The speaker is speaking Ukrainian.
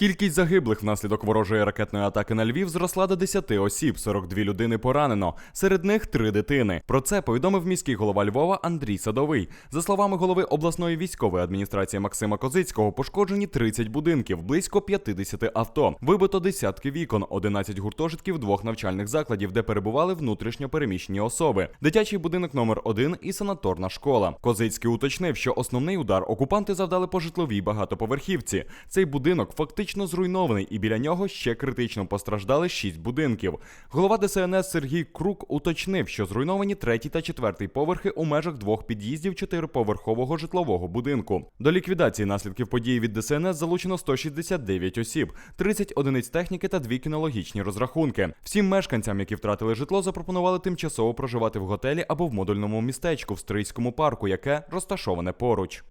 Кількість загиблих внаслідок ворожої ракетної атаки на Львів зросла до 10 осіб, 42 людини поранено. Серед них три дитини. Про це повідомив міський голова Львова Андрій Садовий. За словами голови обласної військової адміністрації Максима Козицького, пошкоджені 30 будинків, близько 50 авто, вибито десятки вікон, 11 гуртожитків двох навчальних закладів, де перебували внутрішньо переміщені особи, дитячий будинок номер 1 і санаторна школа. Козицький уточнив, що основний удар окупанти завдали по житловій багатоповерхівці. Цей будинок фактично зруйнований, і біля нього ще критично постраждали шість будинків. Голова ДСНС Сергій Крук уточнив, що зруйновані третій та четвертий поверхи у межах двох під'їздів чотириповерхового житлового будинку. До ліквідації наслідків події від ДСНС залучено 169 осіб, 30 одиниць техніки та дві кінологічні розрахунки. Всім мешканцям, які втратили житло, запропонували тимчасово проживати в готелі або в модульному містечку в Стрийському парку, яке розташоване поруч.